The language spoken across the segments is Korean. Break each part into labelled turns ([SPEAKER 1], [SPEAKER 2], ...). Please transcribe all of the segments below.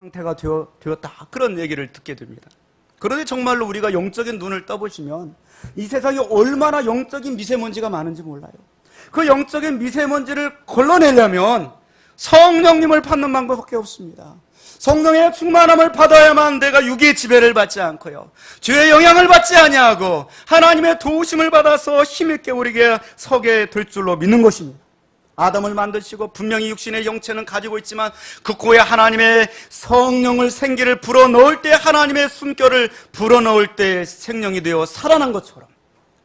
[SPEAKER 1] 상태가 되어, 되었다. 그런 얘기를 듣게 됩니다. 그런데 정말로 우리가 영적인 눈을 떠보시면 이 세상에 얼마나 영적인 미세먼지가 많은지 몰라요. 그 영적인 미세먼지를 걸러내려면 성령님을 받는 방법밖에 없습니다. 성령의 충만함을 받아야만 내가 육의 지배를 받지 않고요. 죄의 영향을 받지 아니하고 하나님의 도우심을 받아서 힘있게 우리에게 서게 될 줄로 믿는 것입니다. 아담을 만드시고 분명히 육신의 영체는 가지고 있지만 그 코에 하나님의 성령을 생기를 불어넣을 때 하나님의 숨결을 불어넣을 때 생명이 되어 살아난 것처럼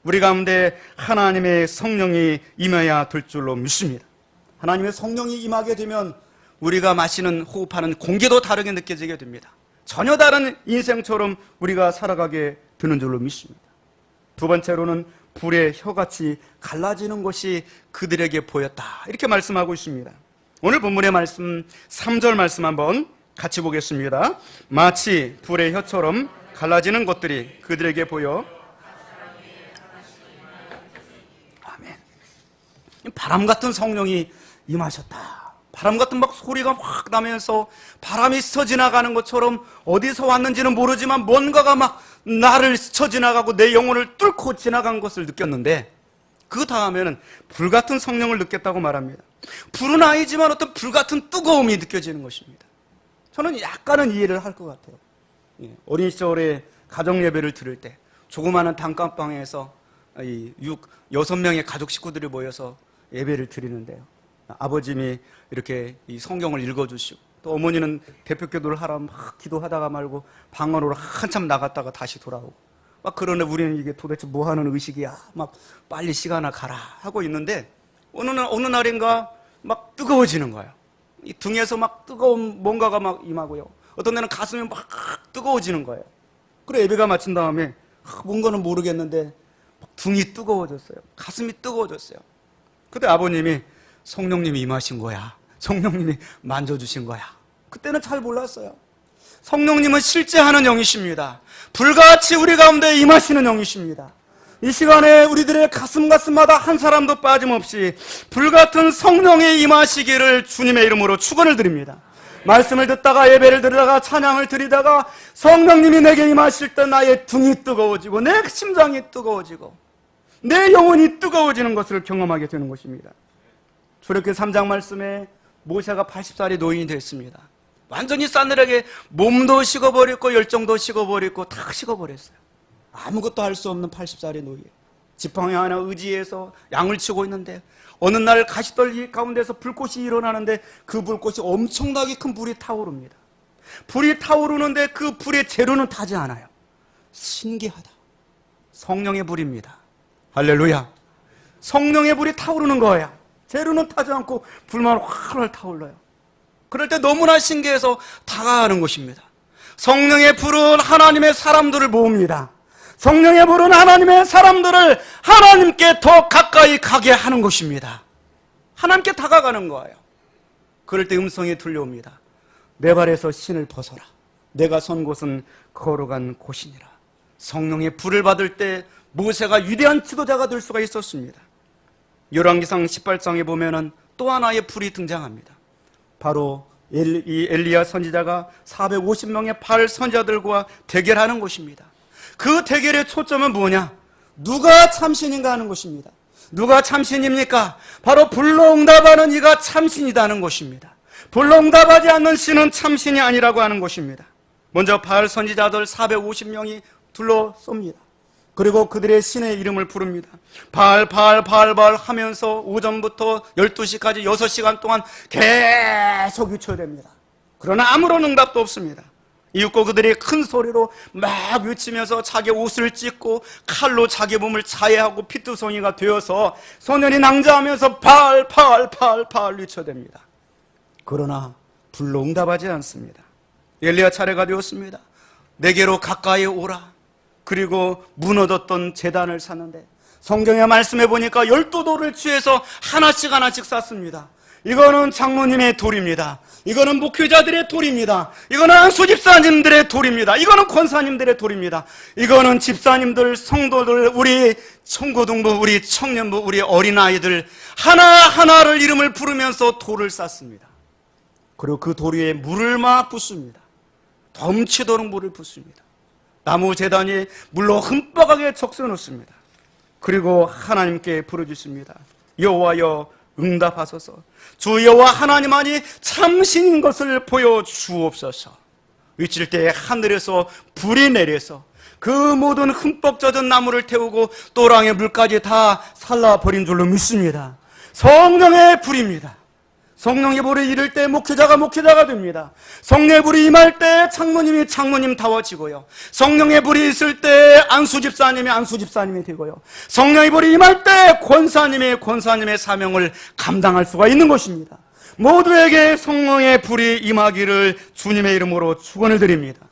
[SPEAKER 1] 우리 가운데 하나님의 성령이 임해야 될 줄로 믿습니다. 하나님의 성령이 임하게 되면 우리가 마시는 호흡하는 공기도 다르게 느껴지게 됩니다. 전혀 다른 인생처럼 우리가 살아가게 되는 줄로 믿습니다. 두 번째로는 불의 혀같이 갈라지는 것이 그들에게 보였다. 이렇게 말씀하고 있습니다. 오늘 본문의 말씀 3절 말씀 한번 같이 보겠습니다. 마치 불의 혀처럼 갈라지는 것들이 그들에게 보여 아멘. 바람 같은 성령이 임하셨다. 바람 같은 막 소리가 확 나면서 바람이 스쳐 지나가는 것처럼 어디서 왔는지는 모르지만 뭔가가 막 나를 스쳐 지나가고 내 영혼을 뚫고 지나간 것을 느꼈는데 그 다음에는 불 같은 성령을 느꼈다고 말합니다. 불은 아니지만 어떤 불 같은 뜨거움이 느껴지는 것입니다. 저는 약간은 이해를 할 것 같아요. 예, 어린 시절에 가정 예배를 들을 때 조그마한 단칸방에서 이 육, 여섯 명의 가족 식구들이 모여서 예배를 드리는데요. 아버님이 이렇게 이 성경을 읽어주시고 또 어머니는 대표 기도를 하라 막 기도하다가 말고 방언으로 한참 나갔다가 다시 돌아오고 막 그러네 우리는 이게 도대체 뭐 하는 의식이야 막 빨리 시간아 가라 하고 있는데 어느 날 어느 날인가 막 뜨거워지는 거예요. 이 등에서 막 뜨거운 뭔가가 막 임하고요. 어떤 데는 가슴이 막 뜨거워지는 거예요. 그래 예배가 마친 다음에 아, 뭔가는 모르겠는데 막 등이 뜨거워졌어요. 가슴이 뜨거워졌어요. 그때 아버님이 성령님이 임하신 거야. 성령님이 만져주신 거야. 그때는 잘 몰랐어요. 성령님은 실제 하는 영이십니다. 불같이 우리 가운데 임하시는 영이십니다. 이 시간에 우리들의 가슴 가슴마다 한 사람도 빠짐없이 불같은 성령의 임하시기를 주님의 이름으로 축원을 드립니다. 말씀을 듣다가 예배를 드리다가 찬양을 드리다가 성령님이 내게 임하실 때 나의 등이 뜨거워지고 내 심장이 뜨거워지고 내 영혼이 뜨거워지는 것을 경험하게 되는 것입니다. 출애굽기 3장 말씀에 모세가 80살이 노인이 됐습니다. 완전히 싸늘하게 몸도 식어버렸고 열정도 식어버렸고 다 식어버렸어요. 아무것도 할 수 없는 80살의 노예. 지팡이 하나 의지해서 양을 치고 있는데 어느 날 가시떨기 가운데서 불꽃이 일어나는데 그 불꽃이 엄청나게 큰 불이 타오릅니다. 불이 타오르는데 그 불의 재료는 타지 않아요. 신기하다. 성령의 불입니다. 할렐루야. 성령의 불이 타오르는 거예요. 재료는 타지 않고 불만 활활 타올라요. 그럴 때 너무나 신기해서 다가가는 것입니다. 성령의 불은 하나님의 사람들을 모읍니다. 성령의 불은 하나님의 사람들을 하나님께 더 가까이 가게 하는 것입니다. 하나님께 다가가는 거예요. 그럴 때 음성이 들려옵니다. 내 발에서 신을 벗어라. 내가 선 곳은 걸어간 곳이니라. 성령의 불을 받을 때 모세가 위대한 지도자가 될 수가 있었습니다. 열왕기상 18장에 보면은 또 하나의 불이 등장합니다. 바로 엘- 이 엘리야 선지자가 450명의 바알 선지자들과 대결하는 것입니다. 그 대결의 초점은 뭐냐? 누가 참신인가 하는 것입니다. 누가 참신입니까? 바로 불로 응답하는 이가 참신이다는 것입니다. 불로 응답하지 않는 신은 참신이 아니라고 하는 것입니다. 먼저 바알 선지자들 450명이 둘러 쏩니다. 그리고 그들의 신의 이름을 부릅니다. 바알, 바알, 바알, 바알 하면서 오전부터 12시까지 6시간 동안 계속 유초됩니다. 그러나 아무런 응답도 없습니다. 이윽고 그들이 큰 소리로 막 외치면서 자기 옷을 찢고 칼로 자기 몸을 자해하고 피투성이가 되어서 소년이 낭자하면서 바알, 바알, 바알, 바알 외쳐댑니다. 그러나 불로 응답하지 않습니다. 엘리야 차례가 되었습니다. 내게로 가까이 오라. 그리고 무너졌던 재단을 샀는데 성경의 말씀해 보니까 열두 돌을 취해서 하나씩 하나씩 쌌습니다. 이거는 장로님의 돌입니다. 이거는 목회자들의 돌입니다. 이거는 수집사님들의 돌입니다. 이거는 권사님들의 돌입니다. 이거는 집사님들, 성도들, 우리 청고등부, 우리 청년부, 우리 어린아이들 하나하나를 이름을 부르면서 돌을 쌌습니다. 그리고 그 돌 위에 물을 막 붓습니다. 덤치도록 물을 붓습니다. 나무 재단이 물로 흠뻑하게 적셔 놓습니다. 그리고 하나님께 부르짖습니다. 여호와여 응답하소서. 주 여호와 하나님만이 참신인 것을 보여 주옵소서. 위칠 때에 하늘에서 불이 내려서 그 모든 흠뻑 젖은 나무를 태우고 또랑의 물까지 다 살라버린 줄로 믿습니다. 성령의 불입니다. 성령의 불이 이를 때 목회자가 목회자가 됩니다. 성령의 불이 임할 때 창모님이 창모님 다워지고요. 성령의 불이 있을 때 안수 집사님이 안수 집사님이 되고요. 성령의 불이 임할 때 권사님이 권사님의 사명을 감당할 수가 있는 것입니다. 모두에게 성령의 불이 임하기를 주님의 이름으로 축원을 드립니다.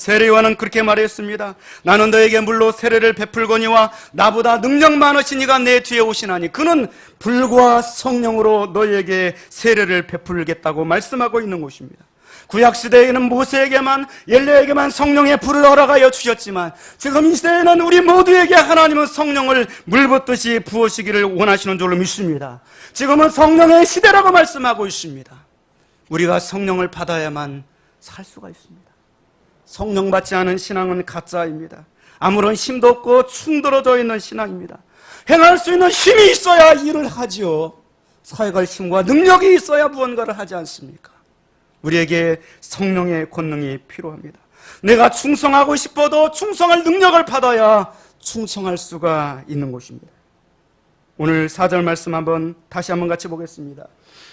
[SPEAKER 1] 세례요한은 그렇게 말했습니다. 나는 너에게 물로 세례를 베풀거니와 나보다 능력 많으신 이가 내 뒤에 오시나니 그는 불과 성령으로 너에게 세례를 베풀겠다고 말씀하고 있는 것입니다. 구약 시대에는 모세에게만 엘레에게만 성령의 불을 허락하여 주셨지만 지금 이 시대에는 우리 모두에게 하나님은 성령을 물붓듯이 부으시기를 원하시는 줄로 믿습니다. 지금은 성령의 시대라고 말씀하고 있습니다. 우리가 성령을 받아야만 살 수가 있습니다. 성령 받지 않은 신앙은 가짜입니다. 아무런 힘도 없고 충돌어져 있는 신앙입니다. 행할 수 있는 힘이 있어야 일을 하지요. 사회갈 힘과 능력이 있어야 무언가를 하지 않습니까? 우리에게 성령의 권능이 필요합니다. 내가 충성하고 싶어도 충성할 능력을 받아야 충성할 수가 있는 것입니다. 오늘 4절 말씀 한번 다시 한번 같이 보겠습니다.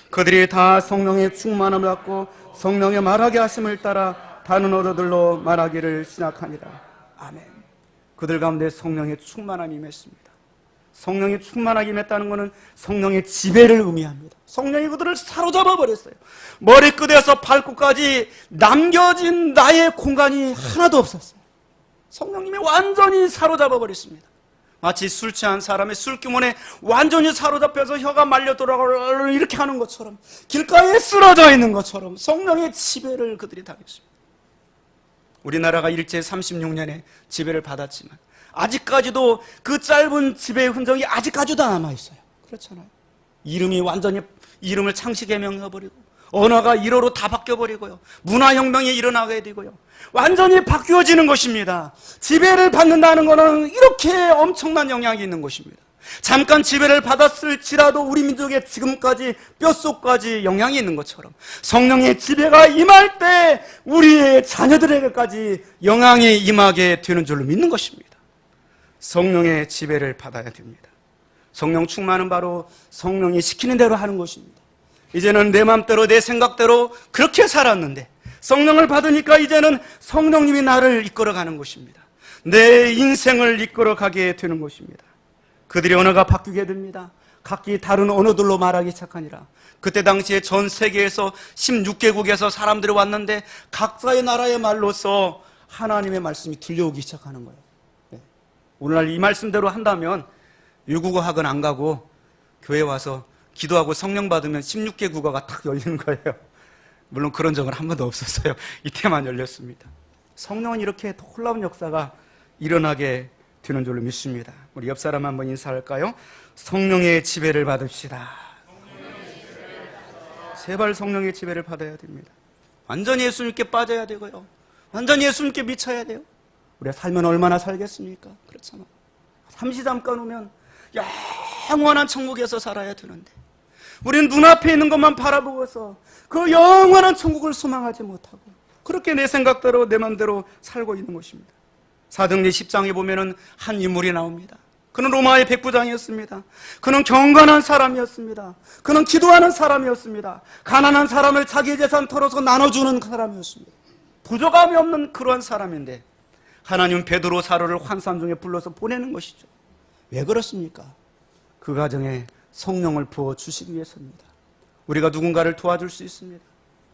[SPEAKER 1] 그들이 다 성령의 충만함을 받고 성령의 말하게 하심을 따라 다른 언어들로 말하기를 시작하니라. 아멘. 그들 가운데 성령의 충만함이 임했습니다. 성령이 충만하게 임했다는 것은 성령의 지배를 의미합니다. 성령이 그들을 사로잡아 버렸어요. 머리끝에서 발끝까지 남겨진 나의 공간이 하나도 없었어요. 성령님이 완전히 사로잡아 버렸습니다. 마치 술 취한 사람의 술기문에 완전히 사로잡혀서 혀가 말려 돌아가 이렇게 하는 것처럼 길가에 쓰러져 있는 것처럼 성령의 지배를 그들이 당했습니다. 우리나라가 일제 36년에 지배를 받았지만 아직까지도 그 짧은 지배의 흔적이 아직까지도 남아 있어요. 그렇잖아요. 이름이 완전히 이름을 창시개명해 버리고 언어가 일어로 다 바뀌어 버리고요. 문화 혁명이 일어나게 되고요. 완전히 바뀌어지는 것입니다. 지배를 받는다는 것은 이렇게 엄청난 영향이 있는 것입니다. 잠깐 지배를 받았을지라도 우리 민족의 지금까지 뼛속까지 영향이 있는 것처럼 성령의 지배가 임할 때 우리의 자녀들에게까지 영향이 임하게 되는 줄로 믿는 것입니다. 성령의 지배를 받아야 됩니다. 성령 충만은 바로 성령이 시키는 대로 하는 것입니다. 이제는 내 맘대로 내 생각대로 그렇게 살았는데 성령을 받으니까 이제는 성령님이 나를 이끌어가는 것입니다. 내 인생을 이끌어가게 되는 것입니다. 그들의 언어가 바뀌게 됩니다. 각기 다른 언어들로 말하기 시작하니라. 그때 당시에 전 세계에서 16개국에서 사람들이 왔는데 각자의 나라의 말로서 하나님의 말씀이 들려오기 시작하는 거예요. 네. 오늘날 이 말씀대로 한다면 외국어 학원 안 가고 교회 와서 기도하고 성령 받으면 16개 국어가 탁 열리는 거예요. 물론 그런 적은 한 번도 없었어요. 이때만 열렸습니다. 성령은 이렇게 놀라운 역사가 일어나게 되는 줄로 믿습니다. 우리 옆 사람 한번 인사할까요? 성령의 지배를 받읍시다. 제발 성령의 지배를 받아야 됩니다. 완전히 예수님께 빠져야 되고요. 완전히 예수님께 미쳐야 돼요. 우리가 살면 얼마나 살겠습니까? 그렇잖아. 잠시 잠깐 오면 영원한 천국에서 살아야 되는데 우리는 눈앞에 있는 것만 바라보고서 그 영원한 천국을 소망하지 못하고 그렇게 내 생각대로 내 마음대로 살고 있는 것입니다. 사등리 10장에 보면은 한 인물이 나옵니다. 그는 로마의 백부장이었습니다. 그는 경건한 사람이었습니다. 그는 기도하는 사람이었습니다. 가난한 사람을 자기 재산 털어서 나눠주는 사람이었습니다. 부족함이 없는 그러한 사람인데 하나님 베드로 사로를 환산 중에 불러서 보내는 것이죠. 왜 그렇습니까? 그 가정에 성령을 부어 주시기 위해서입니다. 우리가 누군가를 도와줄 수 있습니다.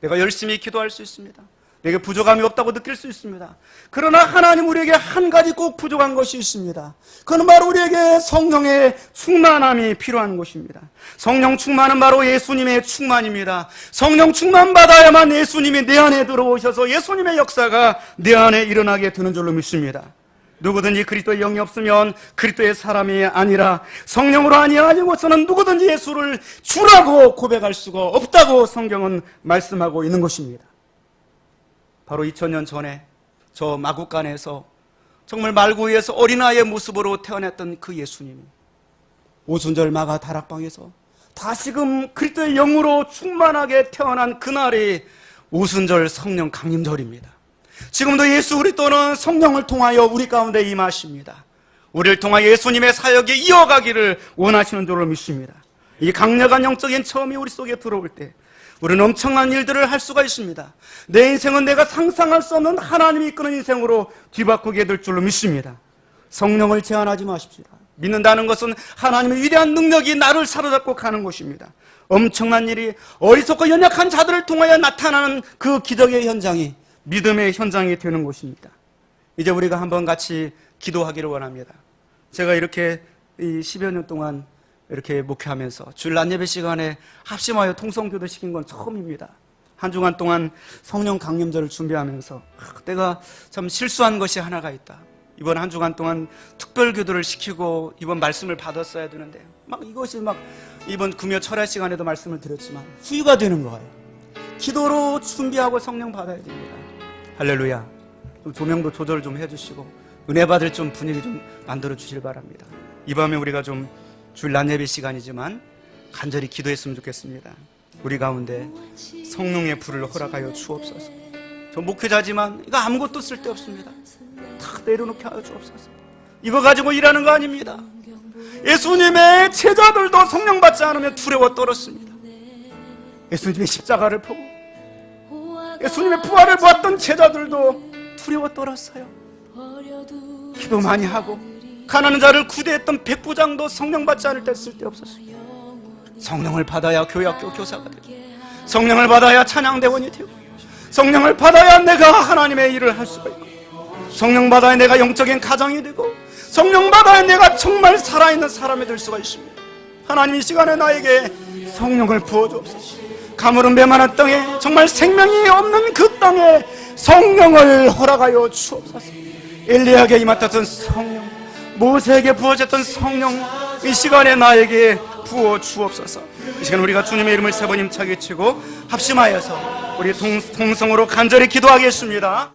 [SPEAKER 1] 내가 열심히 기도할 수 있습니다. 내게 부족함이 없다고 느낄 수 있습니다. 그러나 하나님 우리에게 한 가지 꼭 부족한 것이 있습니다. 그는 바로 우리에게 성령의 충만함이 필요한 것입니다. 성령 충만은 바로 예수님의 충만입니다. 성령 충만 받아야만 예수님이 내 안에 들어오셔서 예수님의 역사가 내 안에 일어나게 되는 줄로 믿습니다. 누구든지 그리스도의 영이 없으면 그리스도의 사람이 아니라 성령으로 아니하지 못서는 누구든지 예수를 주라고 고백할 수가 없다고 성경은 말씀하고 있는 것입니다. 바로 2000년 전에 저 마국간에서 정말 말구에서 어린아이의 모습으로 태어났던 그 예수님이 오순절 마가 다락방에서 다시금 그리스도의 영으로 충만하게 태어난 그날이 오순절 성령 강림절입니다. 지금도 예수 그리스도는 성령을 통하여 우리 가운데 임하십니다. 우리를 통하여 예수님의 사역이 이어가기를 원하시는 줄로 믿습니다. 이 강력한 영적인 처음이 우리 속에 들어올 때 우리는 엄청난 일들을 할 수가 있습니다. 내 인생은 내가 상상할 수 없는 하나님이 이끄는 인생으로 뒤바꾸게 될 줄로 믿습니다. 성령을 제한하지 마십시오. 믿는다는 것은 하나님의 위대한 능력이 나를 사로잡고 가는 것입니다. 엄청난 일이 어리석고 연약한 자들을 통하여 나타나는 그 기적의 현장이 믿음의 현장이 되는 것입니다. 이제 우리가 한번 같이 기도하기를 원합니다. 제가 이렇게 이 10여 년 동안 이렇게 목회하면서 낮 예배 시간에 합심하여 통성교도 시킨 건 처음입니다. 한 주간 동안 성령 강림절을 준비하면서 아, 내가 참 실수한 것이 하나가 있다. 이번 한 주간 동안 특별 기도를 시키고 이번 말씀을 받았어야 되는데 막 이것이 막 이번 금요 철야 시간에도 말씀을 드렸지만 후유가 되는 거예요. 기도로 준비하고 성령 받아야 됩니다. 할렐루야. 좀 조명도 조절 좀 해주시고 은혜 받을 좀 분위기 좀 만들어 주실 바랍니다. 이 밤에 우리가 좀 주일 낮 예배 시간이지만 간절히 기도했으면 좋겠습니다. 우리 가운데 성령의 불을 허락하여 주옵소서. 저 목회자지만 이거 아무것도 쓸데없습니다. 다 내려놓게 하여 주옵소서. 이거 가지고 일하는 거 아닙니다. 예수님의 제자들도 성령 받지 않으면 두려워 떨었습니다. 예수님의 십자가를 보고 예수님의 부활을 보았던 제자들도 두려워 떨었어요. 기도 많이 하고 가난한 자를 구대했던 백부장도 성령 받지 않을 때 쓸데없었어요. 성령을 받아야 교학교 교사가 되고 성령을 받아야 찬양대원이 되고 성령을 받아야 내가 하나님의 일을 할 수가 있고 성령 받아야 내가 영적인 가정이 되고 성령 받아야 내가 정말 살아있는 사람이 될 수가 있습니다. 하나님 이 시간에 나에게 성령을 부어주옵소서. 가물은 배만한 땅에 정말 생명이 없는 그 땅에 성령을 허락하여 주옵소서. 엘리야에게 임맡았던 성령, 모세에게 부어졌던 성령, 이 시간에 나에게 부어 주옵소서. 이 시간 우리가 주님의 이름을 세번 힘차게 치고 합심하여서 우리 동, 동성으로 간절히 기도하겠습니다.